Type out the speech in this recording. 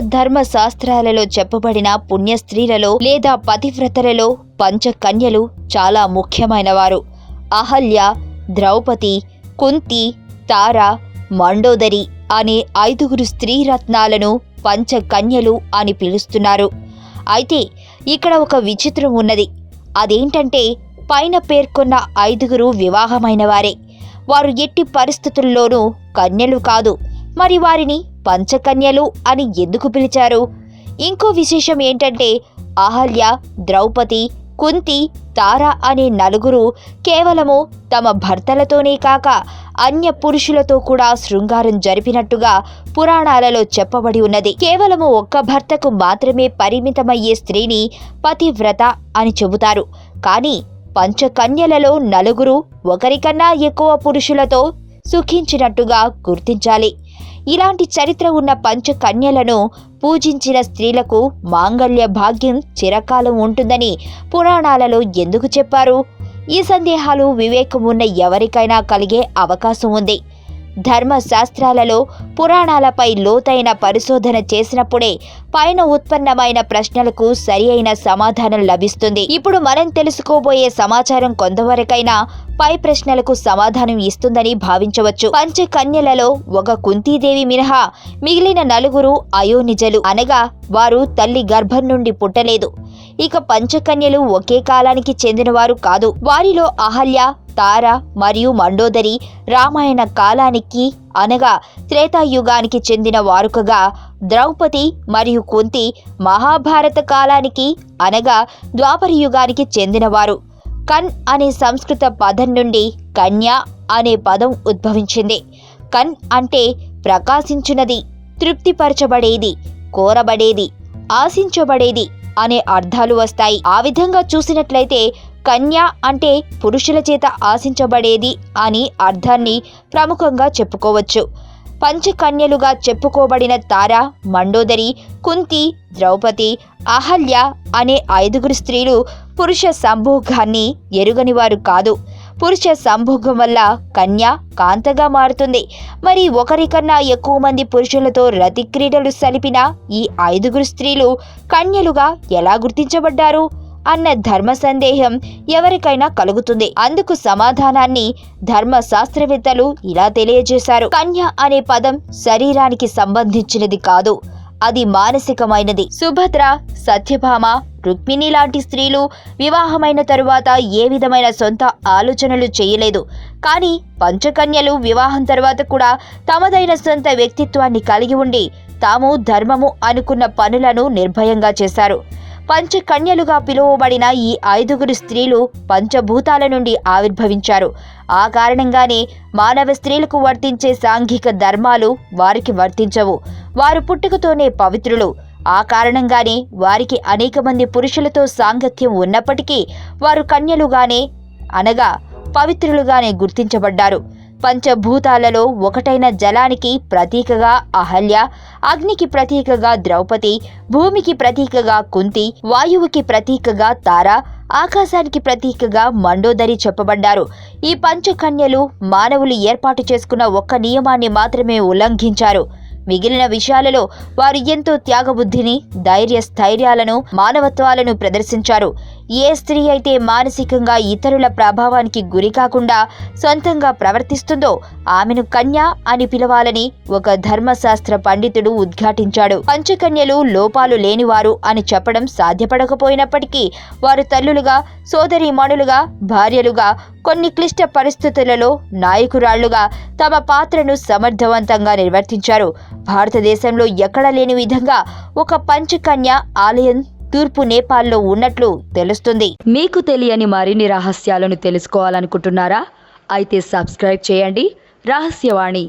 ధర్మ శాస్త్రాలలో చెప్పబడిన పుణ్య స్త్రీలలో లేదా పతివ్రతలలో పంచకన్యలు చాలా ముఖ్యమైనవారు. అహల్య ద్రౌపది కుంతి తార మండోదరి అనే ఐదుగురు స్త్రీరత్నాలను పంచకన్యలు అని పిలుస్తున్నారు. అయితే ఇక్కడ ఒక విచిత్రం ఉన్నది. అదేంటంటే పైన పేర్కొన్న ఐదుగురు వివాహమైన వారే వారు ఎట్టి పరిస్థితుల్లోనూ కన్యలు కాదు. మరి వారిని పంచకన్యలు అని ఎందుకు పిలిచారు? ఇంకో విశేషం ఏంటంటే అహల్య ద్రౌపది కుంతి తార అనే నలుగురు కేవలము తమ భర్తలతోనే కాక అన్య పురుషులతో కూడా శృంగారం జరిపినట్టుగా పురాణాలలో చెప్పబడి ఉన్నది. కేవలము ఒక్క భర్తకు మాత్రమే పరిమితమయ్యే స్త్రీని పతివ్రత అని చెబుతారు. కానీ పంచకన్యలలో నలుగురు ఒకరికన్నా ఎక్కువ పురుషులతో సుఖించినట్టుగా గుర్తించాలి. ఇలాంటి చరిత్ర ఉన్న పంచకన్యలను పూజించిన స్త్రీలకు మాంగళ్య భాగ్యం చిరకాలం ఉంటుందని పురాణాలలో ఎందుకు చెప్పారు? ఈ సందేహాలు వివేకం ఉన్న ఎవరికైనా కలిగే అవకాశం ఉంది. ధర్మశాస్త్రాలలో పురాణాలపై లోతైన పరిశోధన చేసినప్పుడే పైన ఉత్పన్నమైన ప్రశ్నలకు సరి అయిన సమాధానం లభిస్తుంది. ఇప్పుడు మనం తెలుసుకోబోయే సమాచారం కొంతవరకైనా పై ప్రశ్నలకు సమాధానం ఇస్తుందని భావించవచ్చు. పంచకన్యలలో ఒక కుంతీదేవి మినహా మిగిలిన నలుగురు అయోనిజలు అనగా వారు తల్లి గర్భం నుండి పుట్టలేదు. ఇక పంచకన్యలు ఒకే కాలానికి చెందినవారు కాదు. వారిలో అహల్య తార మరియు మండోదరి రామాయణ కాలానికి అనగా త్రేతాయుగానికి చెందిన వారుకగా ద్రౌపది మరియు కుంతి మహాభారత కాలానికి అనగా ద్వాపర యుగానికి చెందినవారు. కన్ అనే సంస్కృత పదం నుండి కన్య అనే పదం ఉద్భవించింది. కన్ అంటే ప్రకాశించినది తృప్తిపరచబడేది కోరబడేది ఆశించబడేది అనే అర్థాలు వస్తాయి. ఆ విధంగా చూసినట్లయితే కన్య అంటే పురుషుల చేత ఆశించబడేది అని అర్థాన్ని ప్రముఖంగా చెప్పుకోవచ్చు. పంచకన్యలుగా చెప్పుకోబడిన తార మండోదరి కుంతి ద్రౌపది అహల్య అనే ఐదుగురు స్త్రీలు పురుష సంభోగాన్ని ఎరుగనివారు కాదు. పురుష సంభోగం వల్ల కన్య కాంతగా మారుతుంది. మరి ఒకరికన్నా ఎక్కువ మంది పురుషులతో రతి క్రీడలు సలిపిన ఈ ఐదుగురు స్త్రీలు కన్యలుగా ఎలా గుర్తించబడ్డారు? అన్న ధర్మ సందేహం ఎవరికైనా కలుగుతుంది. అందుకు సమాధానాన్ని ధర్మ శాస్త్రవేత్తలు ఇలా తెలియజేశారు. కన్య అనే పదం శరీరానికి సంబంధించినది కాదు అది మానసికమైనది. సుభద్ర సత్యభామ రుక్మిణి లాంటి స్త్రీలు వివాహమైన తరువాత ఏ విధమైన సొంత ఆలోచనలు చేయలేదు. కానీ పంచకన్యలు వివాహం తర్వాత కూడా తమదైన సొంత వ్యక్తిత్వాన్ని కలిగి ఉండి తాము ధర్మము అనుకున్న పనులను నిర్భయంగా చేశారు. పంచకన్యలుగా పిలువబడిన ఈ ఐదుగురు స్త్రీలు పంచభూతాల నుండి ఆవిర్భవించారు. ఆ కారణంగానే మానవ స్త్రీలకు వర్తించే సాంఘిక ధర్మాలు వారికి వర్తించవు. వారు పుట్టుకతోనే పవిత్రులు. ఆ కారణంగానే వారికి అనేక మంది పురుషులతో సాంగత్యం ఉన్నప్పటికీ వారు కన్యలుగానే అనగా పవిత్రులుగానే గుర్తించబడ్డారు. పంచభూతాలలో ఒకటైన జలానికి ప్రతీకగా అహల్య అగ్నికి ప్రతీకగా ద్రౌపది భూమికి ప్రతీకగా కుంతి వాయువుకి ప్రతీకగా తార ఆకాశానికి ప్రతీకగా మండోదరి చెప్పబడ్డారు. ఈ పంచకన్యలు మానవులు ఏర్పాటు చేసుకున్న ఒక్క నియమాన్ని మాత్రమే ఉల్లంఘించారు. మిగిలిన విషయాలలో వారు ఎంతో త్యాగబుద్ధిని ధైర్య స్థైర్యాలను మానవత్వాలను ప్రదర్శించారు. ఏ స్త్రీ అయితే మానసికంగా ఇతరుల ప్రభావానికి గురి కాకుండా సొంతంగా ప్రవర్తిస్తుందో ఆమెను కన్య అని పిలవాలని ఒక ధర్మశాస్త్ర పండితుడు ఉద్ఘాటించాడు. పంచకన్యలు లోపాలు లేనివారు అని చెప్పడం సాధ్యపడకపోయినప్పటికీ వారు తల్లులుగా సోదరీమణులుగా భార్యలుగా కొన్ని క్లిష్ట పరిస్థితులలో నాయకురాళ్ళుగా తమ పాత్రను సమర్థవంతంగా నిర్వర్తించారు. భారతదేశంలో ఎక్కడా లేని విధంగా ఒక పంచకన్య ఆలయం తూర్పు నేపాల్లో ఉన్నట్లు తెలుస్తుంది. మీకు తెలియని మరిన్ని రహస్యాలను తెలుసుకోవాలనుకుంటున్నారా? అయితే సబ్స్క్రైబ్ చేయండి. రహస్యవాణి.